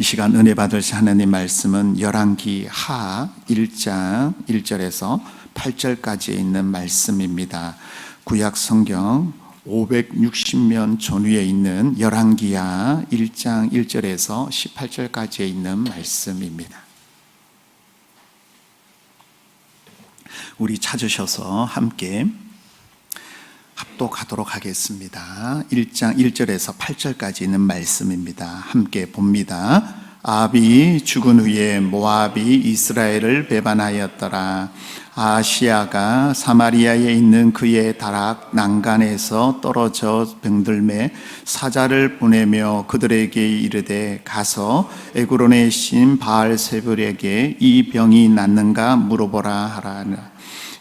이 시간 은혜 받으실 하나님 말씀은 열왕기 하 1장 1절에서 8절까지에 있는 말씀입니다. 구약 성경 560면 전후에 있는 열왕기하 1장 1절에서 18절까지에 있는 말씀입니다. 우리 찾으셔서 함께 합독하도록 하겠습니다. 1장 1절에서 8절까지 있는 말씀입니다. 함께 봅니다. 아비 죽은 후에 모압이 이스라엘을 배반하였더라. 아시아가 사마리아에 있는 그의 다락 난간에서 떨어져 병들매 사자를 보내며 그들에게 이르되 가서 에그론의 신 바알 세불에게 이 병이 낫는가 물어보라 하라.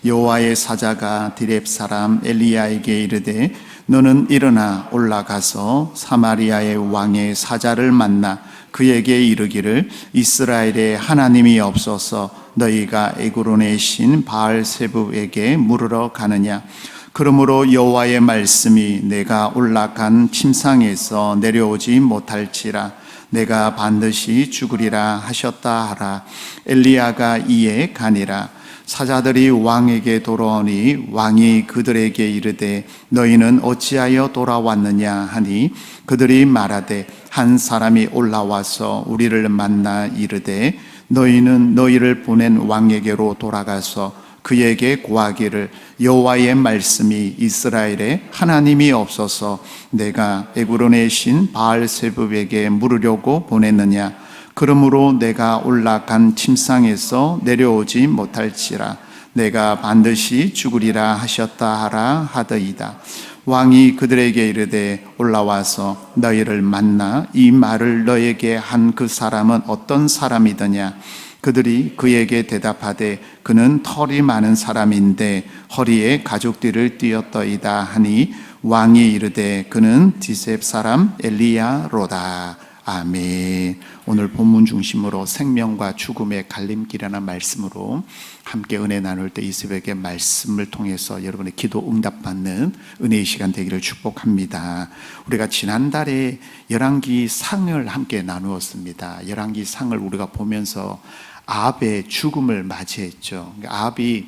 여호와의 사자가 디렙 사람 엘리야에게 이르되 너는 일어나 올라가서 사마리아의 왕의 사자를 만나 그에게 이르기를 이스라엘에 하나님이 없어서 너희가 에그론의 신 바알세부에게 물으러 가느냐? 그러므로 여호와의 말씀이 내가 올라간 침상에서 내려오지 못할지라. 내가 반드시 죽으리라 하셨다 하라. 엘리야가 이에 가니라 사자들이 왕에게 돌아오니 왕이 그들에게 이르되 너희는 어찌하여 돌아왔느냐 하니 그들이 말하되 한 사람이 올라와서 우리를 만나 이르되 너희는 너희를 보낸 왕에게로 돌아가서 그에게 고하기를 여호와의 말씀이 이스라엘에 하나님이 없어서 내가 에구론의 신 바알세브에게 물으려고 보냈느냐 그러므로 내가 올라간 침상에서 내려오지 못할지라. 내가 반드시 죽으리라 하셨다 하라 하더이다. 왕이 그들에게 이르되 올라와서 너희를 만나 이 말을 너에게 한 그 사람은 어떤 사람이더냐? 그들이 그에게 대답하되 그는 털이 많은 사람인데 허리에 가죽띠를 띄었더이다 하니 왕이 이르되 그는 디셉 사람 엘리야로다 아멘. 오늘 본문 중심으로 생명과 죽음의 갈림길이라는 말씀으로 함께 은혜 나눌 때 이 새벽에 말씀을 통해서 여러분의 기도 응답받는 은혜의 시간 되기를 축복합니다. 우리가 지난달에 열왕기 상을 함께 나누었습니다. 열왕기 상을 우리가 보면서 아합의 죽음을 맞이했죠. 아합이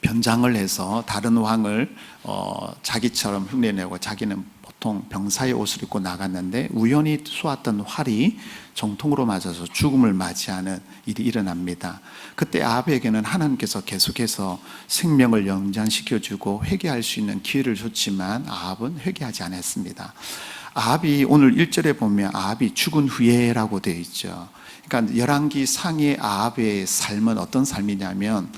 변장을 해서 다른 왕을 어, 자기처럼 흉내내고 자기는 보통 병사의 옷을 입고 나갔는데 우연히 쏘았던 활이 정통으로 맞아서 죽음을 맞이하는 일이 일어납니다. 그때 아합에게는 하나님께서 계속해서 생명을 연장시켜 주고 회개할 수 있는 기회를 줬지만 아합은 회개하지 않았습니다. 아합이 오늘 1절에 보면 아합이 죽은 후에라고 되어 있죠. 그러니까 열왕기 상의 아합의 삶은 어떤 삶이냐면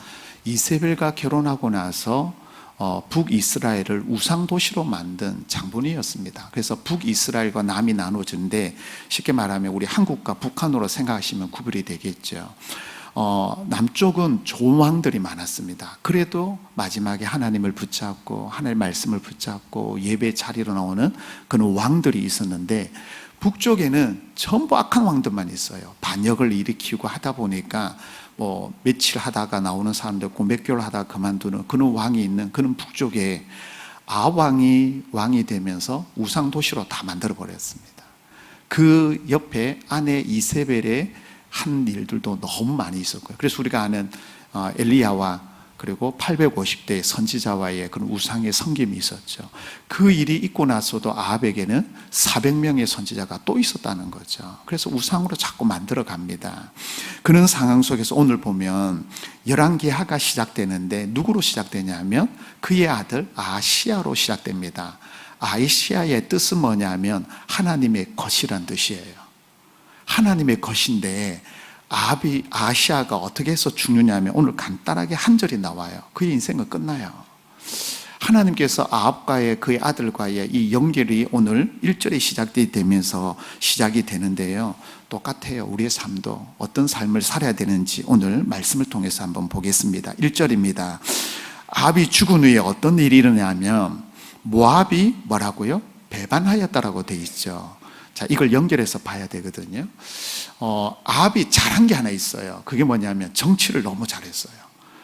이세벨과 결혼하고 나서 어, 북이스라엘을 우상 도시로 만든 장본이었습니다. 그래서 북이스라엘과 남이 나눠진데 쉽게 말하면 우리 한국과 북한으로 생각하시면 구별이 되겠죠. 어, 남쪽은 좋은 왕들이 많았습니다. 그래도 마지막에 하나님을 붙잡고 하나님의 말씀을 붙잡고 예배 자리로 나오는 그런 왕들이 있었는데 북쪽에는 전부 악한 왕들만 있어요. 반역을 일으키고 하다 보니까 뭐 며칠 하다가 나오는 사람도 있고 몇 개월 하다가 그만두는 그런 왕이 있는 그런 북쪽에 아왕이 왕이 되면서 우상 도시로 다 만들어 버렸습니다. 그 옆에 아내 이세벨의 한 일들도 너무 많이 있었고요. 그래서 우리가 아는 어, 엘리야와 그리고 850대 선지자와의 그런 우상의 섬김이 있었죠. 그 일이 있고 나서도 아합에게는 400명의 선지자가 또 있었다는 거죠. 그래서 우상으로 자꾸 만들어 갑니다. 그런 상황 속에서 오늘 보면 열왕기하가 시작되는데 누구로 시작되냐면 그의 아들 아시아로 시작됩니다. 아시아의 뜻은 뭐냐면 하나님의 것이란 뜻이에요. 하나님의 것인데 아비 아시아가 어떻게 해서 죽느냐면 오늘 간단하게 한 절이 나와요. 그의 인생은 끝나요. 하나님께서 아합과의 그의 아들과의 이 연결이 오늘 1절에 시작이 되면서 시작이 되는데요. 똑같아요. 우리의 삶도 어떤 삶을 살아야 되는지 오늘 말씀을 통해서 한번 보겠습니다. 1절입니다. 아합이 죽은 후에 어떤 일이 일어나면 모압이 뭐라고요? 배반하였다라고 돼 있죠. 자, 이걸 연결해서 봐야 되거든요. 어, 아합이 잘한 게 하나 있어요. 그게 뭐냐면 정치를 너무 잘했어요.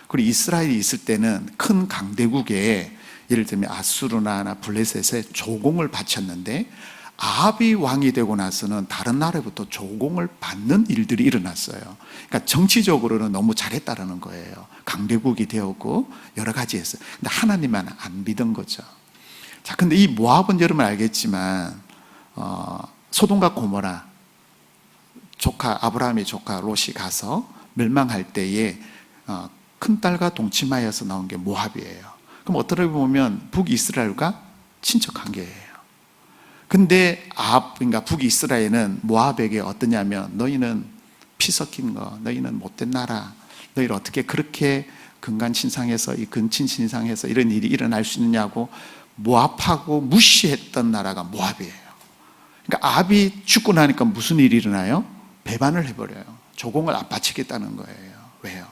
그리고 이스라엘이 있을 때는 큰 강대국에 예를 들면 아수르나 블레셋에 조공을 바쳤는데 아합이 왕이 되고 나서는 다른 나라부터 조공을 받는 일들이 일어났어요. 그러니까 정치적으로는 너무 잘했다라는 거예요. 강대국이 되었고 여러 가지 했어요. 근데 하나님만 안 믿은 거죠. 자, 근데 이 모압은 여러분 알겠지만 어, 소돔과 고모라 조카 아브라함의 조카 롯이 가서 멸망할 때에 어, 큰 딸과 동침하여서 나온 게 모압이에요. 그럼 어떻게 보면 북이스라엘과 친척 관계예요. 근데 아합 그러니까 북이스라엘은 모압에게 어떠냐면 너희는 피 섞인 거, 너희는 못된 나라, 너희를 어떻게 그렇게 근간 신상에서 이 근친 신상에서 이런 일이 일어날 수 있느냐고 모압하고 무시했던 나라가 모압이에요. 그러니까 아합이 죽고 나니까 무슨 일이 일어나요? 배반을 해버려요. 조공을 안 바치겠다는 거예요. 왜요?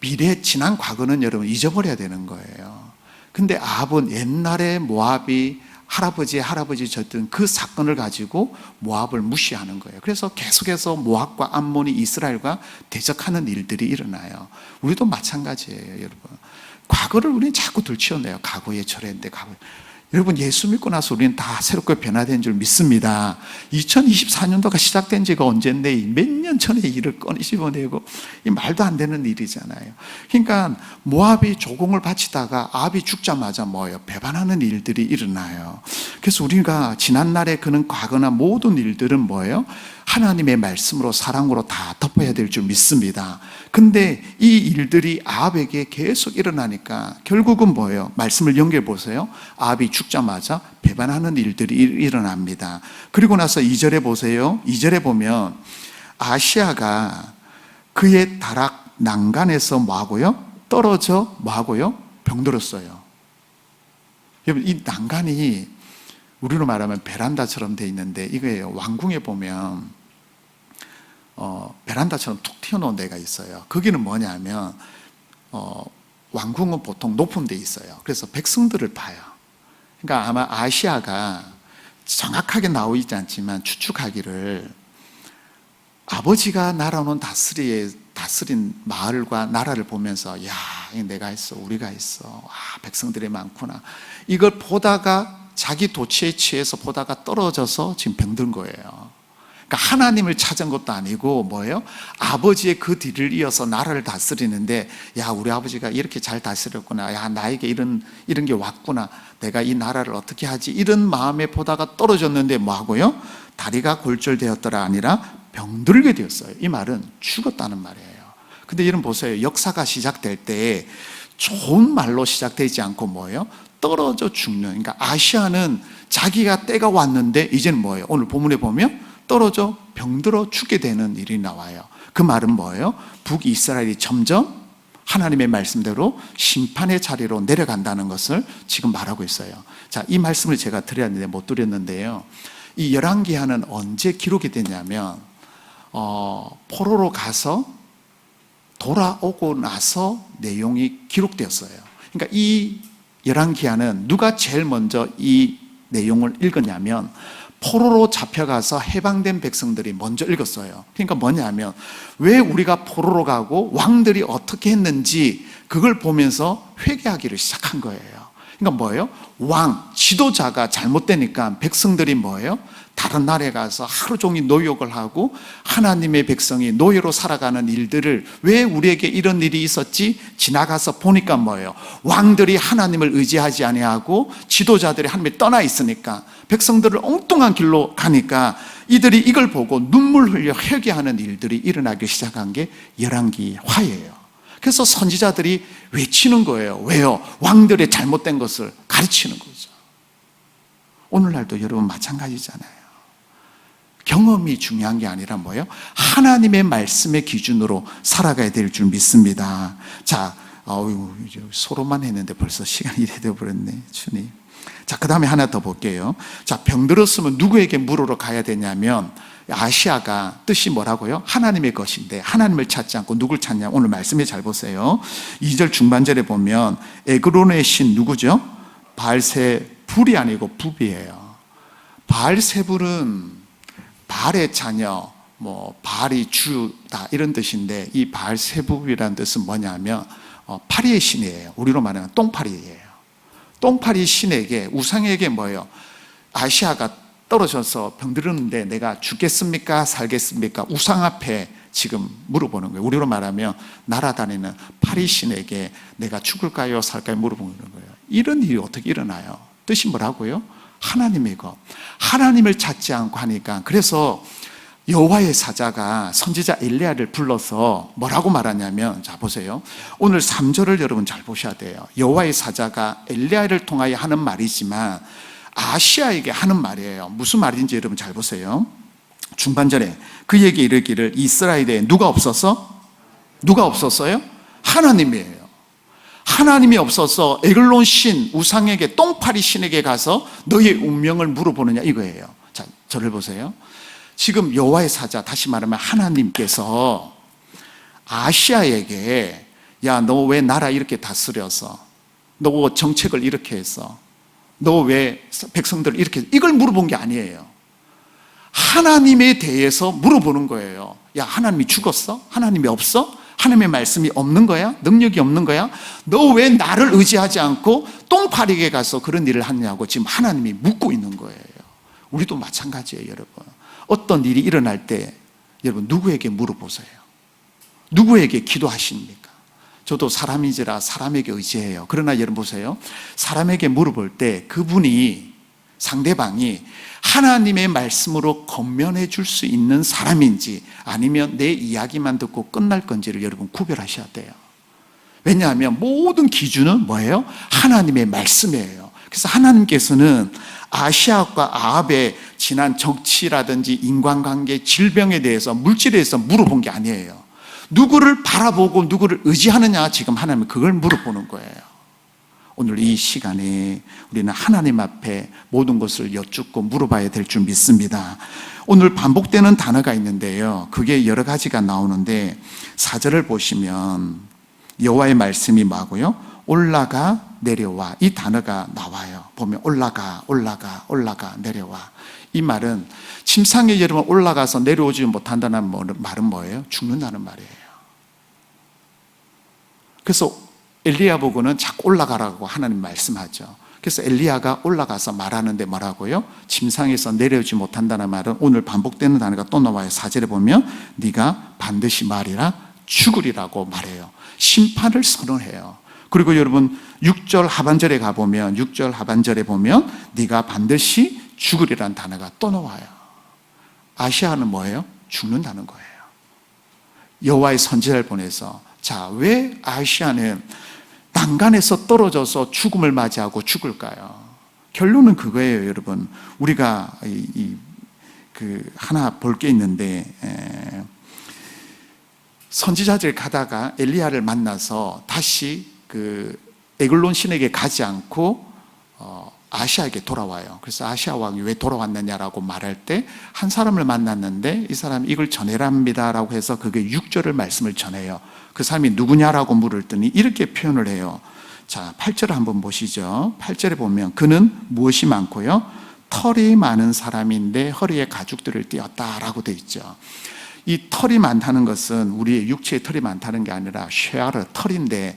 미래 지난 과거는 여러분 잊어버려야 되는 거예요. 근데 아합은 옛날에 모압이 할아버지의 할아버지 졌던 그 사건을 가지고 모압을 무시하는 거예요. 그래서 계속해서 모압과 암몬이 이스라엘과 대적하는 일들이 일어나요. 우리도 마찬가지예요, 여러분. 과거를 우리는 자꾸 들치워내요. 과거에 저랬는데 과거. 여러분 예수 믿고 나서 우리는 다 새롭게 변화된 줄 믿습니다. 2024년도가 시작된 지가 언젠데 몇 년 전의 일을 꺼내집어내고 이 말도 안 되는 일이잖아요. 그러니까 모압이 조공을 바치다가 아합이 죽자마자 뭐예요? 배반하는 일들이 일어나요. 그래서 우리가 지난 날에 그는 과거나 모든 일들은 뭐예요? 하나님의 말씀으로 사랑으로 다 덮어야 될 줄 믿습니다. 근데 이 일들이 아합에게 계속 일어나니까 결국은 뭐예요? 말씀을 연결해 보세요. 아합이 죽자마자 배반하는 일들이 일- 일어납니다. 그리고 나서 2절에 보세요. 2절에 보면 아시아가 그의 다락 난간에서 뭐하고요? 떨어져 뭐하고요? 병들었어요. 여러분 이 난간이 우리로 말하면 베란다처럼 돼 있는데 이거예요. 왕궁에 보면 어, 베란다처럼 툭 튀어나온 데가 있어요. 거기는 뭐냐면 어, 왕궁은 보통 높은 데 있어요. 그래서 백성들을 봐요. 그러니까 아마 아시아가 정확하게 나와 있지 않지만 추측하기를 아버지가 나라는 다스리 다스린 마을과 나라를 보면서 야, 내가 했어, 우리가 했어, 아, 백성들이 많구나. 이걸 보다가 자기 도취에 취해서 보다가 떨어져서 지금 병든 거예요. 그러니까 하나님을 찾은 것도 아니고 뭐예요? 아버지의 그 뒤를 이어서 나라를 다스리는데 야 우리 아버지가 이렇게 잘 다스렸구나. 야 나에게 이런 이런 게 왔구나. 내가 이 나라를 어떻게 하지? 이런 마음에 보다가 떨어졌는데 뭐 하고요? 다리가 골절되었더라 아니라 병들게 되었어요. 이 말은 죽었다는 말이에요. 근데 여러분 보세요. 역사가 시작될 때 좋은 말로 시작되지 않고 뭐예요? 떨어져 죽는. 그러니까 아시아는 자기가 때가 왔는데 이제는 뭐예요? 오늘 본문에 보면 떨어져 병들어 죽게 되는 일이 나와요. 그 말은 뭐예요? 북이스라엘이 점점 하나님의 말씀대로 심판의 자리로 내려간다는 것을 지금 말하고 있어요. 자, 이 말씀을 제가 드렸는데 못 드렸는데요. 이 열왕기하는 언제 기록이 됐냐면 어, 포로로 가서 돌아오고 나서 내용이 기록되었어요. 그러니까 이 열왕기하는 누가 제일 먼저 이 내용을 읽었냐면 포로로 잡혀가서 해방된 백성들이 먼저 읽었어요. 그러니까 뭐냐면 왜 우리가 포로로 가고 왕들이 어떻게 했는지 그걸 보면서 회개하기를 시작한 거예요. 그러니까 뭐예요? 왕, 지도자가 잘못되니까 백성들이 뭐예요? 다른 나라에 가서 하루 종일 노역을 하고 하나님의 백성이 노예로 살아가는 일들을 왜 우리에게 이런 일이 있었지? 지나가서 보니까 뭐예요? 왕들이 하나님을 의지하지 아니하고 지도자들이 하나님을 떠나 있으니까 백성들을 엉뚱한 길로 가니까 이들이 이걸 보고 눈물 흘려 회개하는 일들이 일어나기 시작한 게 열왕기 화예요. 그래서 선지자들이 외치는 거예요. 왜요? 왕들의 잘못된 것을 가르치는 거죠. 오늘날도 여러분 마찬가지잖아요. 경험이 중요한 게 아니라 뭐예요? 하나님의 말씀의 기준으로 살아가야 될 줄 믿습니다. 자, 어유 소로만 했는데 벌써 시간이 이래 되어 버렸네, 주님. 자, 그 다음에 하나 더 볼게요. 자, 병들었으면 누구에게 물으러 가야 되냐면, 아시아가 뜻이 뭐라고요? 하나님의 것인데, 하나님을 찾지 않고 누굴 찾냐? 오늘 말씀에 잘 보세요. 2절 중반절에 보면, 에그론의 신 누구죠? 발세, 불이 아니고 부비예요. 바알세불은 바알의 자녀, 뭐 바알이 주다 이런 뜻인데 이 바알세불이라는 뜻은 뭐냐면 어, 파리의 신이에요. 우리로 말하면 똥파리예요. 똥파리 신에게 우상에게 뭐예요? 아시아가 떨어져서 병들었는데 내가 죽겠습니까? 살겠습니까? 우상 앞에 지금 물어보는 거예요. 우리로 말하면 날아다니는 파리 신에게 내가 죽을까요? 살까요? 물어보는 거예요. 이런 일이 어떻게 일어나요? 뜻이 뭐라고요? 하나님이고 하나님을 찾지 않고 하니까 그래서 여호와의 사자가 선지자 엘리야를 불러서 뭐라고 말하냐면 자 보세요. 오늘 3절을 여러분 잘 보셔야 돼요. 여호와의 사자가 엘리야를 통하여 하는 말이지만 아시아에게 하는 말이에요. 무슨 말인지 여러분 잘 보세요. 중반절에 그에게 이르기를 이스라엘에 누가 없었어? 누가 없었어요? 하나님이에요. 하나님이 없어서 에글론 신 우상에게 똥파리 신에게 가서 너의 운명을 물어보느냐 이거예요. 자, 저를 보세요. 지금 여호와의 사자 다시 말하면 하나님께서 아시아에게 야 너 왜 나라 이렇게 다스려서 너 정책을 이렇게 했어 너왜 백성들을 이렇게 이걸 물어본 게 아니에요 하나님에 대해서 물어보는 거예요 야 하나님이 죽었어? 하나님이 없어? 하나님의 말씀이 없는 거야? 능력이 없는 거야? 너 왜 나를 의지하지 않고 똥파리게 가서 그런 일을 하냐고 지금 하나님이 묻고 있는 거예요 우리도 마찬가지예요 여러분 어떤 일이 일어날 때 여러분 누구에게 물어보세요 누구에게 기도하십니까? 저도 사람이지라 사람에게 의지해요. 그러나 여러분 보세요. 사람에게 물어볼 때 그분이 상대방이 하나님의 말씀으로 건면해 줄 수 있는 사람인지 아니면 내 이야기만 듣고 끝날 건지를 여러분 구별하셔야 돼요. 왜냐하면 모든 기준은 뭐예요? 하나님의 말씀이에요. 그래서 하나님께서는 아시아과 아합의 지난 정치라든지 인간관계, 질병에 대해서 물질에 대해서 물어본 게 아니에요. 누구를 바라보고 누구를 의지하느냐 지금 하나님 그걸 물어보는 거예요. 오늘 이 시간에 우리는 하나님 앞에 모든 것을 여쭙고 물어봐야 될 줄 믿습니다. 오늘 반복되는 단어가 있는데요. 그게 여러 가지가 나오는데 사절을 보시면 여호와의 말씀이 뭐고요? 올라가 내려와 이 단어가 나와요. 보면 올라가 올라가 올라가 내려와 이 말은 침상에 여러분 올라가서 내려오지 못한다는 뭐, 말은 뭐예요? 죽는다는 말이에요. 그래서 엘리야 보고는 자꾸 올라가라고 하나님 말씀하죠. 그래서 엘리야가 올라가서 말하는데 뭐라고요? 침상에서 내려오지 못한다는 말은 오늘 반복되는 단어가 또 나와요. 사절에 보면 네가 반드시 말이라 죽으리라고 말해요. 심판을 선언해요. 그리고 여러분 6절 하반절에 가 보면 6절 하반절에 보면 네가 반드시 죽으리라는 단어가 또 나와요. 아시아는 뭐예요? 죽는다는 거예요. 여호와의 선지자를 보내서 자, 왜 아시아는 난간에서 떨어져서 죽음을 맞이하고 죽을까요? 결론은 그거예요, 여러분. 우리가 이, 이, 그 하나 볼 게 있는데 에, 선지자들 가다가 엘리야를 만나서 다시 그 에글론 신에게 가지 않고 어, 아시아에게 돌아와요. 그래서 아시아 왕이 왜 돌아왔느냐라고 말할 때 한 사람을 만났는데 이 사람이 이걸 전해랍니다라고 해서 그게 6절을 말씀을 전해요. 그 사람이 누구냐라고 물을 더니 이렇게 표현을 해요. 자, 8절을 한번 보시죠. 8절에 보면 그는 무엇이 많고요? 털이 많은 사람인데 허리에 가죽들을 띄었다라고 돼 있죠. 이 털이 많다는 것은 우리의 육체에 털이 많다는 게 아니라 쉐아르 털인데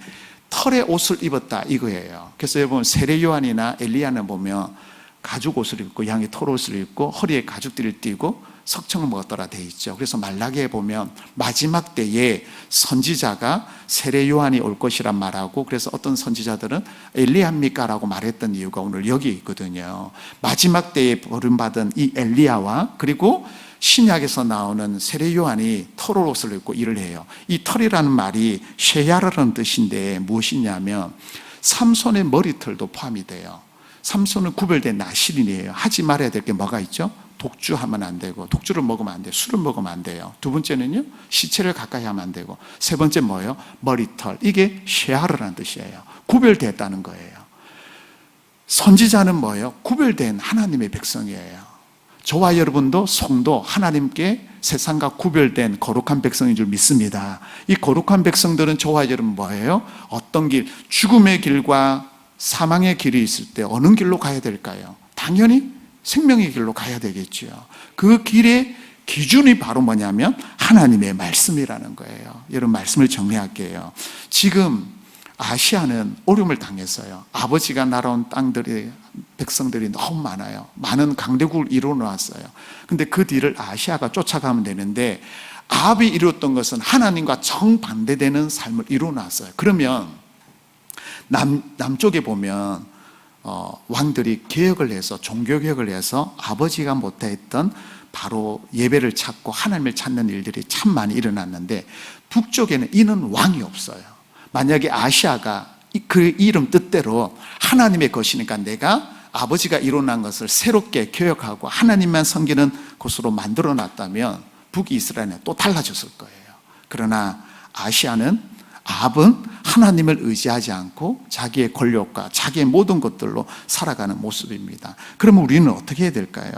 털의 옷을 입었다 이거예요. 그래서 여러분 세례 요한이나 엘리야는 보면 가죽 옷을 입고 양의 털 옷을 입고 허리에 가죽들을 띠고 석청을 먹었더라 돼 있죠. 그래서 말라기에 보면 마지막 때에 선지자가 세례 요한이 올 것이란 말하고 그래서 어떤 선지자들은 엘리야입니까라고 말했던 이유가 오늘 여기 있거든요. 마지막 때에 버림받은 이 엘리야와 그리고 신약에서 나오는 세례 요한이 털옷을 입고 일을 해요. 이 털이라는 말이 쉐야르라는 뜻인데 무엇이냐면 삼손의 머리털도 포함이 돼요. 삼손은 구별된 나실인이에요. 하지 말아야 될 게 뭐가 있죠? 독주하면 안 되고 독주를 먹으면 안 돼요. 술을 먹으면 안 돼요. 두 번째는요. 시체를 가까이 하면 안 되고 세 번째 뭐예요? 머리털. 이게 쉐하르라는 뜻이에요. 구별됐다는 거예요. 선지자는 뭐예요? 구별된 하나님의 백성이에요. 저와 여러분도 성도 하나님께 세상과 구별된 거룩한 백성인 줄 믿습니다. 이 거룩한 백성들은 저와 여러분 뭐예요? 어떤 길, 죽음의 길과 사망의 길이 있을 때 어느 길로 가야 될까요? 당연히 생명의 길로 가야 되겠죠. 그 길의 기준이 바로 뭐냐면 하나님의 말씀이라는 거예요. 여러분 말씀을 정리할게요. 지금 아시아는 어려움을 당했어요. 아버지가 날아온 땅들이 백성들이 너무 많아요. 많은 강대국을 이루어 놓았어요. 근데 그 뒤를 아시아가 쫓아가면 되는데 아합이 이루었던 것은 하나님과 정반대되는 삶을 이루어 놨어요. 그러면 남, 남쪽에 보면 어, 왕들이 개혁을 해서 종교 개혁을 해서 아버지가 못했던 바로 예배를 찾고 하나님을 찾는 일들이 참 많이 일어났는데 북쪽에는 이는 왕이 없어요. 만약에 아시아가 이- 그 이름 뜻대로 하나님의 것이니까 내가 아버지가 이뤄난 것을 새롭게 개혁하고 하나님만 섬기는 곳으로 만들어 놨다면 북이스라엘은 또 달라졌을 거예요. 그러나 아시아는 아합은 하나님을 의지하지 않고 자기의 권력과 자기의 모든 것들로 살아가는 모습입니다. 그러면 우리는 어떻게 해야 될까요?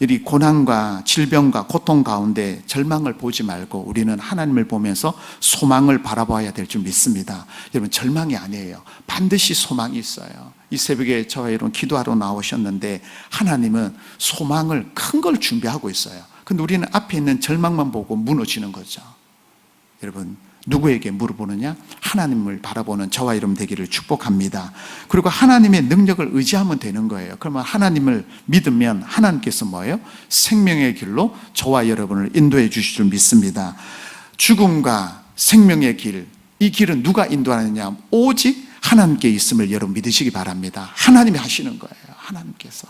이 고난과 질병과 고통 가운데 절망을 보지 말고 우리는 하나님을 보면서 소망을 바라봐야 될 줄 믿습니다. 여러분 절망이 아니에요. 반드시 소망이 있어요. 이 새벽에 저와 여러분 기도하러 나오셨는데 하나님은 소망을 큰 걸 준비하고 있어요. 근데 우리는 앞에 있는 절망만 보고 무너지는 거죠. 여러분 누구에게 물어보느냐? 하나님을 바라보는 저와 여러분 되기를 축복합니다. 그리고 하나님의 능력을 의지하면 되는 거예요. 그러면 하나님을 믿으면 하나님께서 뭐예요? 생명의 길로 저와 여러분을 인도해 주실 줄 믿습니다. 죽음과 생명의 길, 이 길은 누가 인도하느냐? 오직 하나님께 있음을 여러분 믿으시기 바랍니다. 하나님이 하시는 거예요. 하나님께서.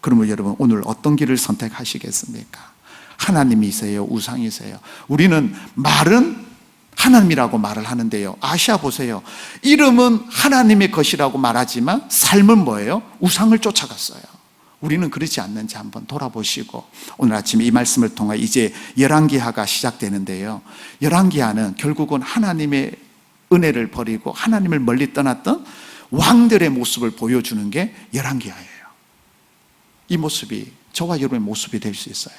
그러면 여러분 오늘 어떤 길을 선택하시겠습니까? 하나님이세요? 우상이세요? 우리는 말은 하나님이라고 말을 하는데요. 아시아 보세요. 이름은 하나님의 것이라고 말하지만 삶은 뭐예요? 우상을 쫓아갔어요. 우리는 그렇지 않는지 한번 돌아보시고 오늘 아침 이 말씀을 통해 이제 열왕기하가 시작되는데요. 열왕기하는 결국은 하나님의 은혜를 버리고 하나님을 멀리 떠났던 왕들의 모습을 보여주는 게 열왕기하예요. 이 모습이 저와 여러분의 모습이 될 수 있어요.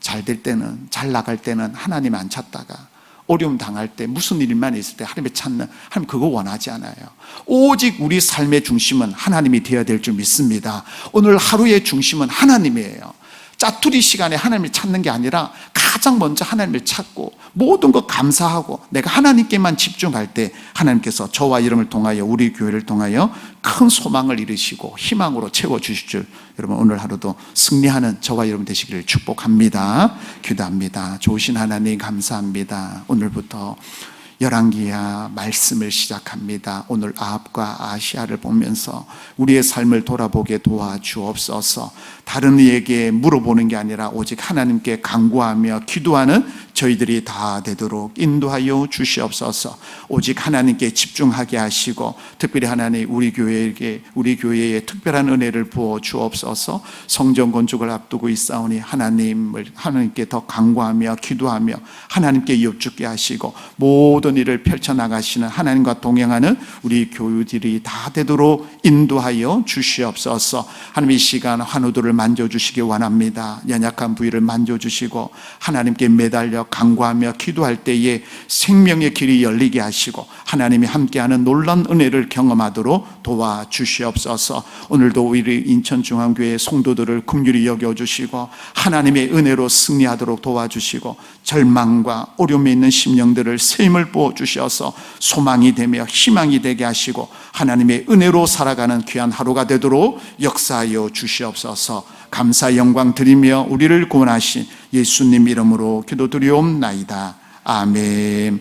잘 될 때는, 잘 나갈 때는 하나님 안 찾다가, 어려움 당할 때, 무슨 일만 있을 때 하나님을 찾는, 하나님 그거 원하지 않아요. 오직 우리 삶의 중심은 하나님이 되어야 될 줄 믿습니다. 오늘 하루의 중심은 하나님이에요. 짜투리 시간에 하나님을 찾는 게 아니라 가장 먼저 하나님을 찾고 모든 것 감사하고 내가 하나님께만 집중할 때 하나님께서 저와 이름을 통하여 우리 교회를 통하여 큰 소망을 이루시고 희망으로 채워 주실 줄 여러분 오늘 하루도 승리하는 저와 여러분 되시기를 축복합니다. 기도합니다. 좋으신 하나님 감사합니다. 오늘부터 열왕기야 말씀을 시작합니다. 오늘 아합과 아시아를 보면서 우리의 삶을 돌아보게 도와주옵소서. 다른 이에게 물어보는 게 아니라 오직 하나님께 간구하며 기도하는 저희들이 다 되도록 인도하여 주시옵소서. 오직 하나님께 집중하게 하시고 특별히 하나님 우리 교회에게 우리 교회에 특별한 은혜를 부어 주옵소서. 성전 건축을 앞두고 있사오니 하나님을 하나님께 더 간구하며 기도하며 하나님께 여쭙게 하시고 모든 일을 펼쳐 나가시는 하나님과 동행하는 우리 교우들이 다 되도록 인도하여 주시옵소서. 하나님 이 시간 환우들을 만져 주시기 원합니다. 연약한 부위를 만져 주시고 하나님께 매달려 간구하며 기도할 때에 생명의 길이 열리게 하시고 하나님이 함께하는 놀란 은혜를 경험하도록 도와 주시옵소서. 오늘도 우리 인천중앙교회 성도들을 긍휼히 여겨 주시고 하나님의 은혜로 승리하도록 도와주시고 절망과 어려움에 있는 심령들을 새 힘을 부어 주셔서 소망이 되며 희망이 되게 하시고 하나님의 은혜로 살아가는 귀한 하루가 되도록 역사하여 주시옵소서. 감사 영광 드리며 우리를 구원하신 예수님 이름으로 기도드리옵나이다. 아멘.